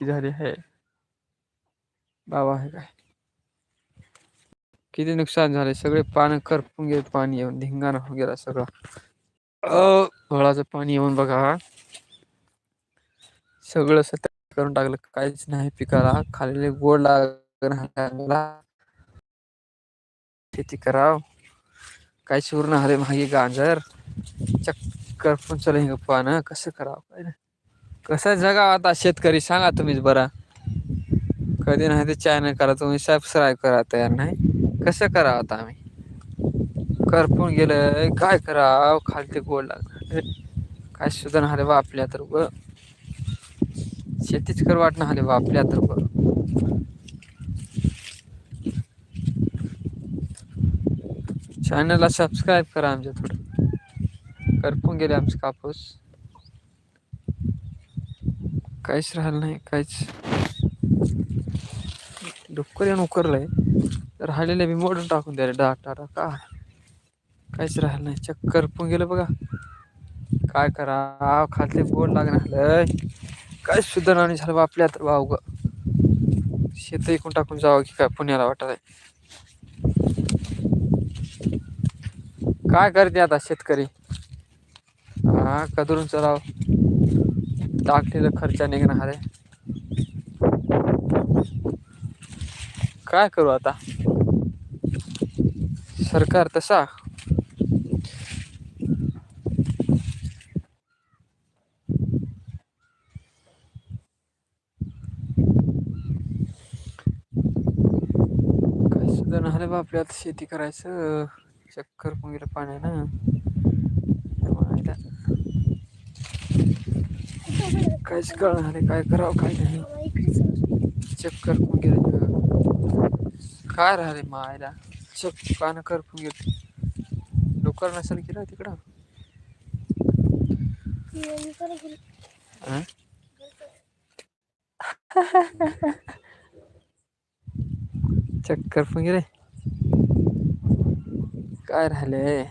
झाली आहे बाबा आहे काय किती नुकसान झाले, सगळे पान करपून गेले पाणी येऊन, धिंगाणा हो गेला सगळं। फळाचं पाणी येऊन बघा सगळं स करून टाकलं, काहीच नाही पिकाला खाली गोड लागला शेती कराव। काही चूर्ण आले मागे गाजर। चक्कर पण चला पान, कसं करावं, काय कसं जगा आता शेतकरी? सांगा तुम्हीच बरा. कधी नाही ते चॅनल करा तुम्ही सबस्क्राईब करा तयार नाही. कसं करावं आता आम्ही? करपून गेलंय काय करावं? खालती गोड लागणार काय सुद्धा झाले बापल्या तर ग शेतीच कर वाट नाही बापल्या तर ग चॅनलला सबस्क्राईब करा आमच्या थोडं. करपून गेले आमचे कापूस. काहीच राहिलं नाही काहीच. डुक्कर येऊन उकरलंय. राहिलेले बी मोडून टाकून द्यायला डाग टाटा का काहीच राहिलं नाही चक्कर पण गेलं बघा. काय करा खालते बोर्ड लागणार काय सुद्धा नाही झालं बा आपल्या तर भाऊ ग शेत इकून टाकून जावं की काय पुण्याला वाटत आहे काय करते आता शेतकरी? हा कदरून चलाव टाकलेला खर्च निघणार आहे. काय करू आता? सरकार तसा? काय सुद्धा नाही बापल्या आता शेती करायचं. चक्कर पण गेलं पाण्यानं मायला. काहीच कळणार नाही काय करावं काय नाही. चक्कर पण गेलं काय राहिले मायला? चक कान करपून गेलं डुक्कर नसेल की तिकडं. चक्कर पण गेले काय राहिले?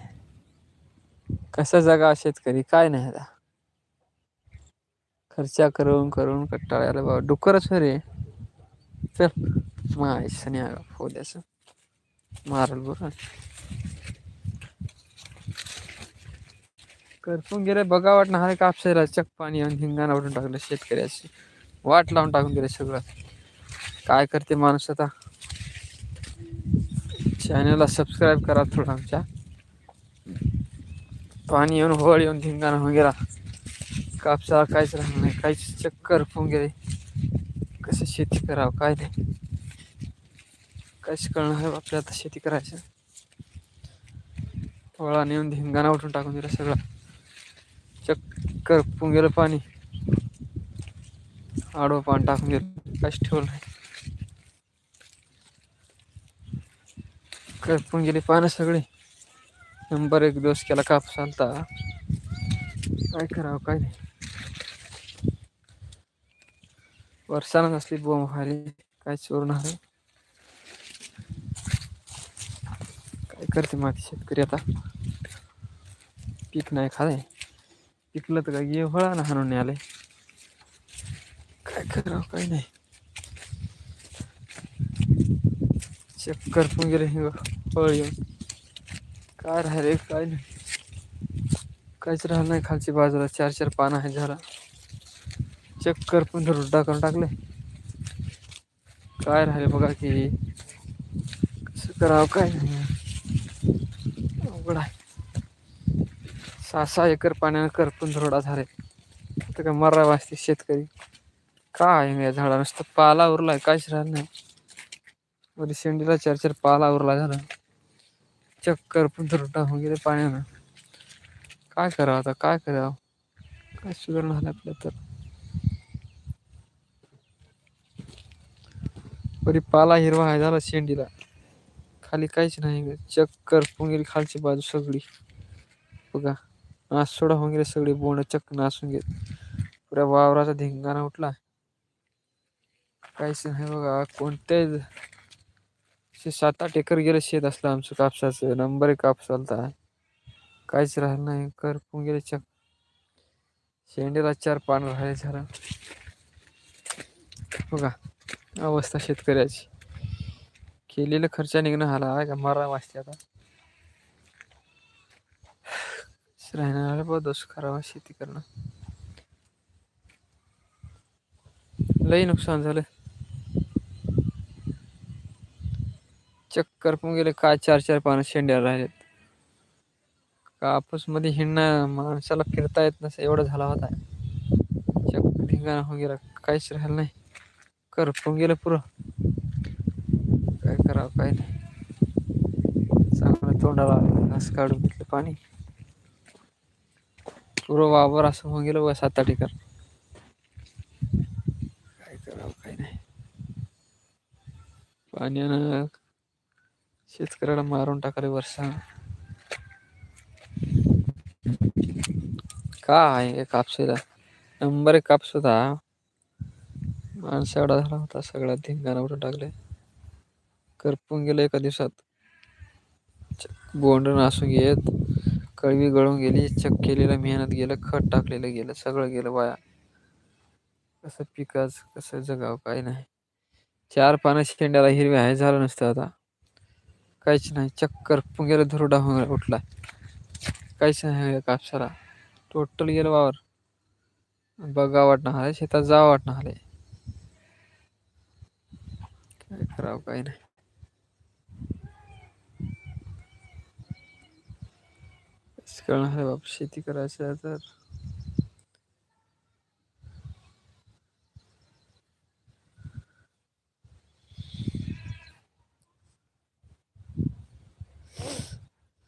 कसं जगा शेतकरी? काय नाही आता. खर्चा करून करून कट्टाळ्याला बाबा. डुकरच रे. चल माय सनी फोद्याच हो मारल बरं. करपून गेले बघा वाट ना कापसायला चक पाणी आणि हिंगाणा वाटून टाकलं शेतकऱ्याची. वाट लावून टाकून दिले सगळं. काय करते माणूस आता? चॅनलला सबस्क्राईब करा थोडं आमच्या. पाणी येऊन होळ येऊन धिंगाणा वगैरे. कापसाला काहीच राहणार नाही. काहीच चक्कर होऊन गेले. कसं शेती करावं काय नाही. काहीच कळणार आपल्याला आता शेती करायचं. वळा नेऊन धिंगाणा उठून टाकून दिला सगळं. चक्कर पुंग गेलं पाणी. आडवं पाणी टाकून गेलं काहीच ठेवलं नाही. करपून गेली पानं सगळी. नंबर एक दिवस केला कापूस आलता काय करावं काय नाही. वर्षानं नसली बोंब व्हायली काय चोरणार काय करते माती शेतकरी आता? पीक नाही खाय पिकलं तर काय फळा ना हाणून आले काय करावं काय नाही. चक्कर पण गेले हिंग फळ येऊन. काय राहिले काय नाही. काहीच राहिलं नाही खालची बाजूला. चार चार पानं आहे झाला चक्कर पण रुड्डा करून टाकले. काय राहिले बघा की कसं करावं काय नाही. अवघड आहे. सहा सहा एकर पाण्यानं करपून धरोडा झाले तर काय मरा वाचते शेतकरी. काय या झाडा नुसतं पाला उरलाय काहीच राहिलं नाही. मध्ये शेंडीला चार चार पाला उरला झाला. चक्कर पण धरोडा होऊन गेले पाण्यानं. काय करावं आता काय करावं? काय सुधारणा झालं आपल्या तर? बरी पाला हिरवा आहे झाला शेंडीला. खाली काहीच नाही चक्कर होऊन गेली खालची बाजू सगळी. बघा नासोडा होऊन गेले सगळे बोंड चक्क नासून गेले. पुऱ्या वावराचा धिंगाणा उठला. काहीच नाही बघा कोणत्याच सात आठ एकर गेलं शेत असलं आमचं कापसाचं. नंबर एक कापूस चालता काहीच राहिलं नाही कर गेले चक शेंडीला चार पानं राहिले झालं बघा. अवस्था शेतकऱ्याची. केलेलं खर्च निघणं हाला का? मरा वाचते आता. राहणार बहुत दोष खराब शेती करणं. लई नुकसान झालं. चक्कर पण गेले. काय चार चार पानं शेंड्या राहिलेत? कापूसमध्ये हिंडणं माणसाला फिरता येत नसे. एवढा झाला होता. चक्कर धिंगाणा हो गेला. काहीच राहिलं नाही. करपून गेलं पुरं. काय करावं काय नाही. चांगलं तोंडाला घास काढून घेतलं पाणी. पुरं वावर असं होऊन गेलं बघा सात आठ एकर. काय करावं काय नाही. पाण्यानं शेतकऱ्याला मारून टाकले वर्षा. का आहे कापसेला नंबर एक कापूस होता माणसा एवढा झाला होता सगळा धिंगाणा उठून टाकले. करपून गेलं एका दिवसात. बोंड नासून घेत कळवी गळून गेली चक केलेलं मेहनत गेलं खत टाकलेलं गेलं सगळं गेलं वाया. कसं पिकाच कसं जगाव काय नाही. चार पानं शेंड्याला हिरवे आहे झालं नसतं आता. काहीच नाही. चक्कर पुंगेला धुरडा होऊन उठला. काहीच नाही कापसाला. टोटल गेलं वावर. बघा वाटणं आहे शेतात जावं वाटणं आले काय करावं काही नाही कळणार बाप शेती करायचं आहे तर.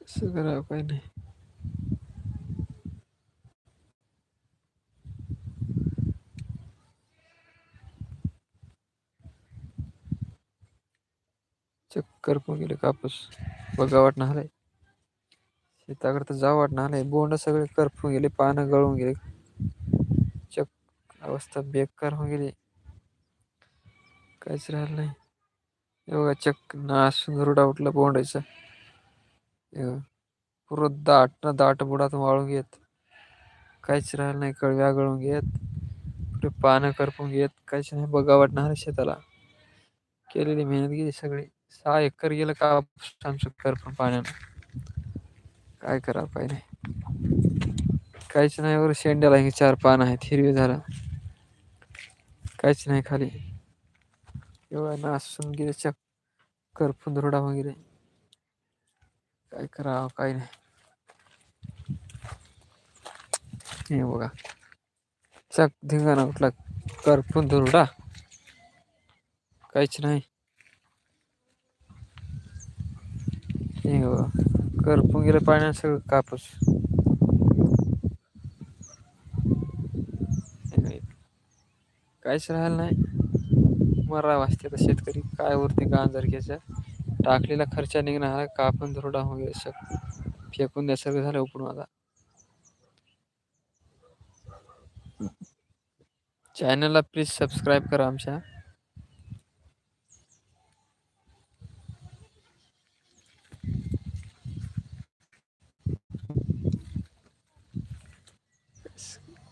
असं करावं काही नाही. चक्कर पण गेले कापूस. बघा वाटणं आहे शेताकडे तर जा वाटणं आहे बोंड सगळे करपून गेले पानं गळून गेले. चक अवस्था बेकार होऊन गेली. काहीच राहिलं नाही. हे बघा चक नाश गरुडा उठला बोंडायचा हे दाट ना दाट बुडात वाळून घेत. काहीच राहिलं नाही कळव्या गळून घेत. पुढे पानं करपून घेत. काहीच नाही बघा वाटणार आहे शेताला. केलेली मेहनत गेली सगळी. सहा एकर गेलं का आमचं करपून पाण्यानं. काय करावं काय नाही. काहीच नाही वर शेंड्याला हे चार पान आहेत हिरवे झालं. काहीच नाही खाली. एवढा नासून गेले चक करपून वगैरे. काय करावं काय नाही. हे बघा. चक धिंगाणा उठला करपून धुरडा काहीच नाही. नाही हो करपून गेलं पाण्यात सगळं कापूस. काहीच राहिलं नाही. मरा वाजते आता शेतकरी. काय उरते गांजर घ्यायचा? टाकलेला खर्च निघणार कापून धुरडा वगैरे सग फेकून द्या सगळं झालं उपडून आता. चॅनलला प्लीज सबस्क्राईब करा आमच्या.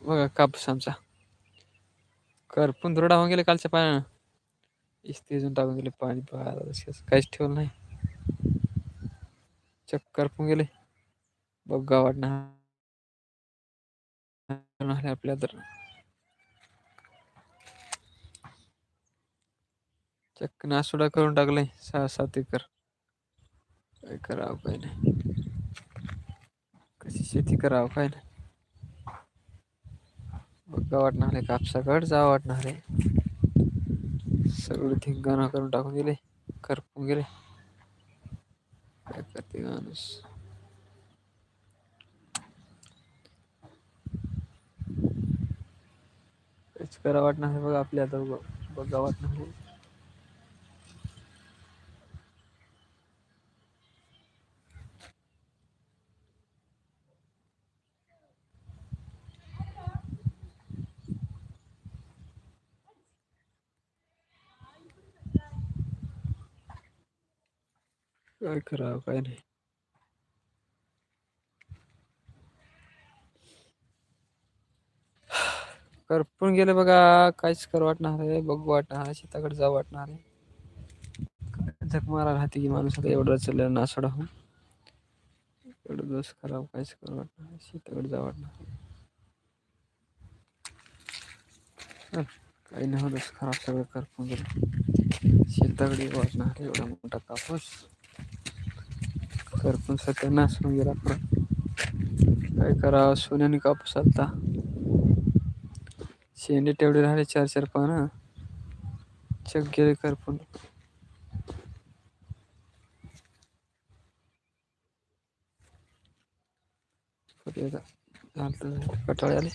बघा कापूस आमचा. करपून धुरडा होऊन गेले कालच्या पाण्यानं. इस्तीजून टाकून गेले पाणी पाहायला काहीच ठेवलं नाही. चक्कर पण गेले. बघा वाटणार आपल्या तर. चक्क नासुडा करून टाकले सहा सात एकर. काय करावं काय नाही. कशी शेती करावं काय नाही. बघा वाटणार आहे कापसाकड जा वाटणार आहे सगळं धिंगाणा करून टाकून गेले करपून गेले. काय करते माणूस करा वाटणार आहे बघा आपल्या आता बघा वाटणार आहे. काय करावं काय नाही करपून गेलं बघा काहीच कर वाटणार आहे बघू वाटणार आहे शेताकडे जाऊ वाटणार आहे काय झक मारा राहते की माणूस आता एवढं चाललं नासडा हो. एवढं दोष खराब काहीच कर वाटणार शेताकडे जाऊ वाटणार काही नाही दोष खराब सगळं करपून गेलं. शेताकडे वाटणार आहे एवढा मोठा कापूस. करपून सध्या नासून गेला परत काय करावं सोन्याने कापूस आता शेंडे तेवढे राहिले चार चार पानं चक गेले करपून कधी झालं तर झालं. कटाळे आले